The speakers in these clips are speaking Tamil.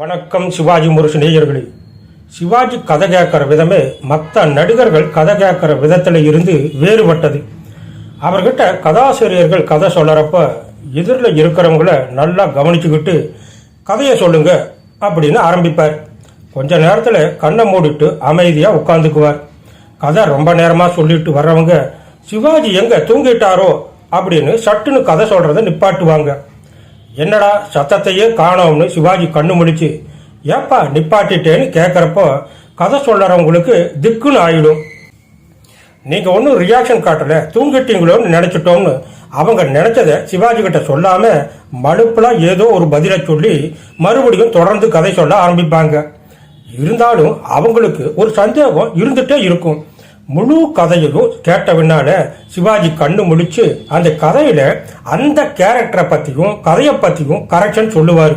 வணக்கம் சிவாஜி முரசு நேயர்களே சிவாஜி கதை கேட்குற விதமே மற்ற நடிகர்கள் கதை கேட்குற விதத்தில் இருந்து வேறுபட்டது. அவர்கிட்ட கதாசிரியர்கள் கதை சொல்கிறப்ப எதிரில் இருக்கிறவங்கள நல்லா கவனிச்சுக்கிட்டு கதையை சொல்லுங்க அப்படின்னு ஆரம்பிப்பார். கொஞ்ச நேரத்தில் கண்ணை மூடிட்டு அமைதியாக உட்காந்துக்குவார் கதை ரொம்ப நேரமாக சொல்லிட்டு வர்றவங்க சிவாஜி எங்கே தூங்கிட்டாரோ? அப்படின்னு சட்டுன்னு கதை சொல்கிறத நிப்பாட்டுவாங்க. என்னடா சத்தத்தையே காணோம்னு சிவாஜி கண்ணு முடிச்சு ஏப்பா நிப்பாட்டிட்டேன்னு கேட்குறப்போ கதை சொல்கிறவங்களுக்கு திக்குன்னு ஆயிடும். நீங்க ஒன்றும் ரியாக்ஷன் காட்டல தூங்கிட்டீங்களோன்னு நினைச்சிட்டோம்னு. அவங்க நினைச்சதை சிவாஜி கிட்ட சொல்லாம மடுப்புல ஏதோ ஒரு பதிலை சொல்லி மறுபடியும் தொடர்ந்து கதை சொல்ல ஆரம்பிப்பாங்க. இருந்தாலும் அவங்களுக்கு ஒரு சந்தேகம் இருந்துட்டே இருக்கும். முழு கதையையும் கேட்ட பின்னால சிவாஜி கண்ணு முழிச்சு அந்த கதையில அந்த கேரக்டரை பத்தியும் கதையை பத்தியும் கரெக்ஷன் சொல்லுவார்.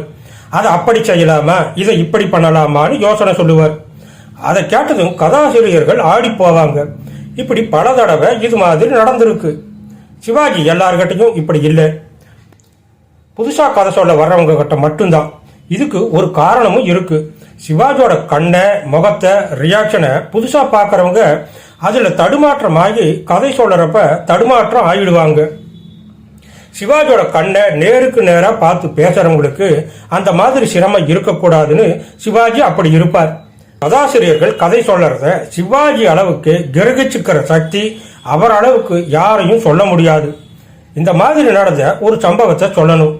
அதை அப்படி செய்யலாமா? இதை இப்படி பண்ணலாமான்னு யோசனை சொல்லுவார். அதை கேட்டதும் கதாசிரியர்கள் ஆடி போவாங்க. இப்படி பல தடவை இது மாதிரி நடந்திருக்கு. சிவாஜி எல்லார்கிட்டையும் இப்படி இல்லை. புதுசாக கதை சொல்ல வர்றவங்க கிட்ட மட்டும்தான். இதுக்கு ஒரு காரணமும் இருக்கு. சிவாஜியோட கண்ணை முகத்தை ரியாக்ஷனை புதுசாக பார்க்குறவங்க அதில் தடுமாற்றம் ஆகி கதை சொல்கிறப்ப தடுமாற்றம் ஆகிடுவாங்க சிவாஜியோட கண்ணை நேருக்கு நேராக பார்த்து பேசுறவங்களுக்கு அந்த மாதிரி சிரமம் இருக்கக்கூடாதுன்னு சிவாஜி அப்படி இருப்பார். கதாசிரியர்கள் கதை சொல்றத சிவாஜி அளவுக்கு கிரகிச்சுக்கிற சக்தி அவர் அளவுக்கு யாரையும் சொல்ல முடியாது. இந்த மாதிரி நடந்த ஒரு சம்பவத்தை சொல்லணும்.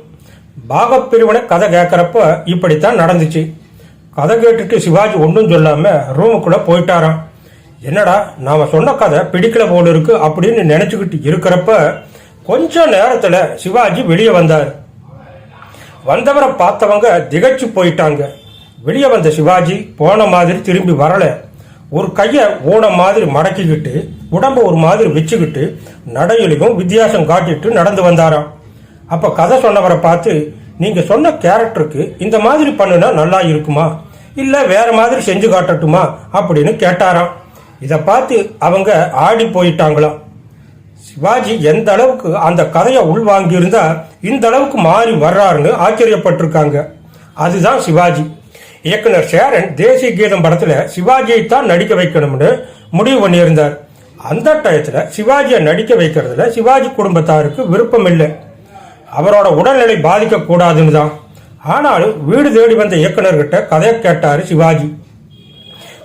பாகப்பிரிவினை கதை கேட்குறப்ப இப்படித்தான் நடந்துச்சு. கதை கேட்டுட்டு சிவாஜி ஒன்றும் சொல்லாமல் ரூமுக்குள்ளே போயிட்டாராம். என்னடா நாம சொன்ன கதை பிடிக்கல போல இருக்கு அப்படின்னு நினைச்சுக்கிட்டு இருக்கிறப்ப கொஞ்ச நேரத்துல சிவாஜி வெளியே வந்தார். வந்தவரை பார்த்தவங்க திகச்சு போயிட்டாங்க. வெளியே வந்த சிவாஜி போன மாதிரி திரும்பி வரல. ஒரு கையை ஊன மாதிரி மடக்கிக்கிட்டு உடம்ப ஒரு மாதிரி வச்சுக்கிட்டு நடையிலையும் வித்தியாசம் காட்டிட்டு நடந்து வந்தாராம். அப்ப கதை சொன்னவரை பார்த்து நீங்க சொன்ன கேரக்டருக்கு இந்த மாதிரி பண்ணுனா நல்லா இருக்குமா? இல்ல வேற மாதிரி செஞ்சு காட்டட்டுமா? அப்படின்னு கேட்டாராம். இதை பார்த்து அவங்க ஆடி போயிட்டாங்களாம். சிவாஜி எந்த அளவுக்கு அந்த கதையை உள்வாங்கியிருந்தா இந்த அளவுக்கு மாறி வர்றாருன்னு ஆச்சரியப்பட்டிருக்காங்க. அதுதான் சிவாஜி. இயக்குனர் சேரன் தேசிய கீதம் படத்துல சிவாஜியை தான் நடிக்க வைக்கணும்னு முடிவு பண்ணியிருந்தார். அந்த டயத்துல சிவாஜியை நடிக்க வைக்கிறதுல சிவாஜி குடும்பத்தாருக்கு விருப்பம் இல்லை. அவரோட உடல்நிலை பாதிக்க கூடாதுன்னு தான். ஆனாலும் வீடு தேடி வந்த இயக்குனர்கிட்ட கதையை கேட்டாரு சிவாஜி.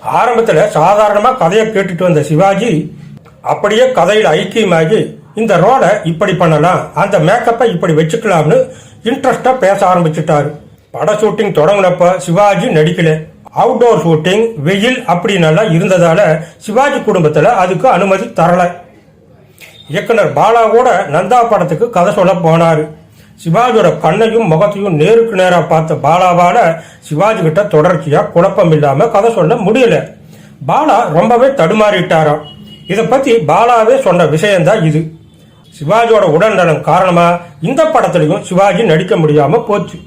ஆரம்பத்தில் சாதாரணமாக கதையை கேட்டுட்டு வந்த சிவாஜி அப்படியே கதையில் ஐக்கியமாகி இந்த ரோலை இப்படி பண்ணலாம் அந்த மேக்கப்பை இப்படி வச்சுக்கலாம்னு இன்ட்ரெஸ்டாக பேச ஆரம்பிச்சிட்டாரு. பட ஷூட்டிங் தொடங்கினப்ப சிவாஜி நடிக்கல. அவுட்டோர் ஷூட்டிங் வெயில் அப்படின்னெல்லாம் இருந்ததால சிவாஜி குடும்பத்தில் அதுக்கு அனுமதி தரலை. இயக்குனர் பாலா கூட நந்தா படத்துக்கு கதை சொல்ல போனாரு. சிவாஜியோட கண்ணையும் முகத்தையும் நேருக்கு நேராக பார்த்த பாலாவால் சிவாஜி கிட்ட தொடர்ச்சியாக குழப்பம் இல்லாமல் கதை சொல்ல முடியல. பாலா ரொம்பவே தடுமாறிட்டாராம். இதை பற்றி பாலாவே சொன்ன விஷயம்தான் இது. சிவாஜியோட உடல்நலம் காரணமாக இந்த படத்துலையும் சிவாஜி நடிக்க முடியாமல் போச்சு.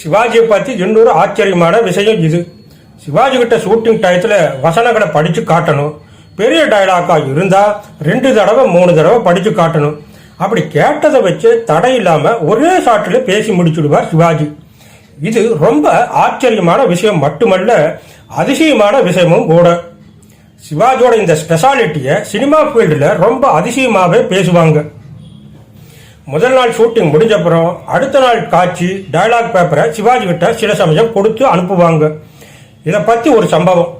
சிவாஜியை பற்றி இன்னொரு ஆச்சரியமான விஷயம் இது. சிவாஜி கிட்ட ஷூட்டிங் டயத்தில் வசனங்களை படித்து காட்டணும். பெரிய டயலாக்காக இருந்தால் ரெண்டு தடவை மூணு தடவை படித்து காட்டணும். அப்படி கேட்டதை வச்சு தடை இல்லாம ஒரே ஷாட்டில் பேசி முடிச்சுடுவார் சிவாஜி. இது ரொம்ப ஆச்சரியமான விஷயம் மட்டுமல்ல அதிசயமான விஷயமும் கூட. சிவாஜியோட இந்த ஸ்பெஷாலிட்டியை சினிமா ஃபீல்டில் ரொம்ப அதிசயமாகவே பேசுவாங்க. முதல் நாள் ஷூட்டிங் முடிஞ்சப்புறம் அடுத்த நாள் காட்சி டயலாக் பேப்பரை சிவாஜி கிட்ட சில சமயம் கொடுத்து அனுப்புவாங்க. இதை பற்றி ஒரு சம்பவம்.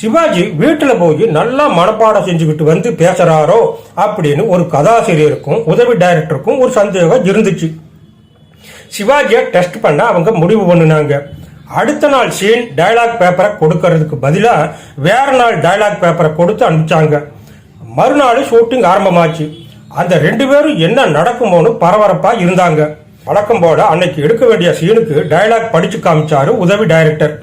சிவாஜி வீட்டில் போய் நல்லா மனப்பாடம் செஞ்சுக்கிட்டு வந்து பேசுறாரோ அப்படின்னு ஒரு கதாசிரியருக்கும் உதவி டைரக்டருக்கும் ஒரு சந்தேகம் இருந்துச்சு. சிவாஜியை டெஸ்ட் பண்ண அவங்க முடிவு பண்ணினாங்க. அடுத்த நாள் சீன் டயலாக் பேப்பரை கொடுக்கறதுக்கு பதிலாக வேற நாள் டயலாக் பேப்பரை கொடுத்து அனுப்பிச்சாங்க. மறுநாள் ஷூட்டிங் ஆரம்பமாச்சு. அந்த ரெண்டு பேரும் என்ன நடக்குமோன்னு பரபரப்பா இருந்தாங்க. வழக்கம் போல அன்னைக்கு எடுக்க வேண்டிய சீனுக்கு டயலாக் படிச்சு காமிச்சாரு உதவி டைரக்டர்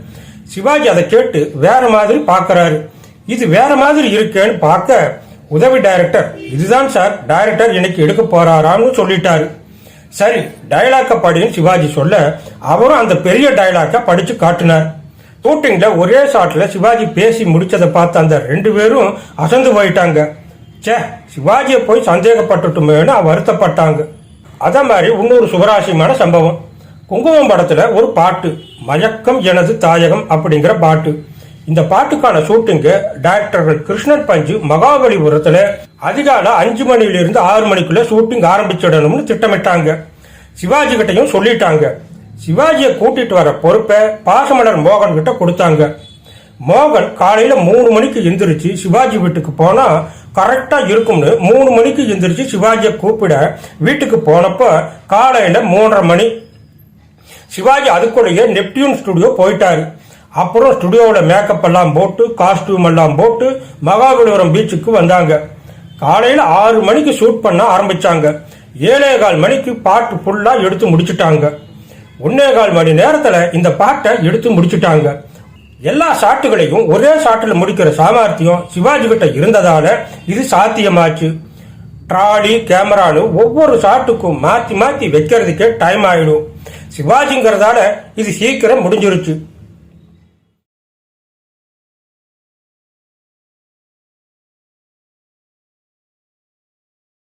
சிவாஜி அதை கேட்டு வேற மாதிரி பார்க்கறாரு. இது வேற மாதிரி இருக்கேன்னு பார்க்க உதவி டைரக்டர் இதுதான் சார் டைரக்டர் இன்னைக்கு எடுக்க போறாரான்னு சொல்லிட்டாரு. சரி டயலாக்க படின்னு சிவாஜி சொல்ல அவரும் அந்த பெரிய டயலாக்க படிச்சு காட்டினார். ஷூட்டிங்ல ஒரே ஷாட்ல சிவாஜி பேசி முடிச்சதை பார்த்த அந்த ரெண்டு பேரும் அசந்து போயிட்டாங்க. ச்சே சிவாஜியை போய் சந்தேகப்பட்டுட்டுமேனு வருத்தப்பட்டாங்க. அதே மாதிரி இன்னொரு சுவராசியமான சம்பவம். குங்குமம் படத்துல ஒரு பாட்டு மயக்கம் எனது தாயகம் அப்படிங்கிற பாட்டு. இந்த பாட்டுக்கான ஷூட்டிங்கு டைரக்டர்கள் கிருஷ்ணன் பஞ்சு மகாபலிபுரத்துல அதிகாலை அஞ்சு மணியிலிருந்து ஆறு மணிக்குள்ள ஷூட்டிங் ஆரம்பிச்சிடணும்னு திட்டமிட்டாங்க. சிவாஜி கிட்டையும் சொல்லிட்டாங்க. சிவாஜியை கூட்டிட்டு வர பொறுப்பை பாசமலர் மோகன் கிட்ட கொடுத்தாங்க. மோகன் காலையில மூணு மணிக்கு எந்திரிச்சு சிவாஜி வீட்டுக்கு போனா கரெக்டா இருக்கும்னு மூணு மணிக்கு எந்திரிச்சு சிவாஜியை கூப்பிட வீட்டுக்கு போனப்ப காலையில மூன்றரை மணி சிவாஜி அதுக்குள்ளேயே நெப்டியூன் ஸ்டுடியோ போயிட்டாரு. அப்புறம் ஸ்டுடியோவில் மேக்கப் எல்லாம் போட்டு காஸ்டியூம் எல்லாம் போட்டு மகாபலிபுரம் பீச்சுக்கு வந்தாங்க. காலையில் ஆறு மணிக்கு ஷூட் பண்ண ஆரம்பிச்சாங்க. ஏழே கால் மணிக்கு பாட்டு ஃபுல்லாக எடுத்து முடிச்சுட்டாங்க. ஒன்னே கால் மணி நேரத்தில் இந்த பாட்டை எடுத்து முடிச்சுட்டாங்க. எல்லா ஷாட்டுகளையும் ஒரே ஷாட்டில் முடிக்கிற சாமர்த்தியம் சிவாஜி கிட்ட இருந்ததால இது சாத்தியமாச்சு. ட்ராலி கேமரான்னு ஒவ்வொரு ஷாட்டுக்கும் மாற்றி மாற்றி வைக்கிறதுக்கே டைம் ஆயிடும். சிவாஜிங்கிறதால இது சீக்கிரம் முடிஞ்சிருச்சு.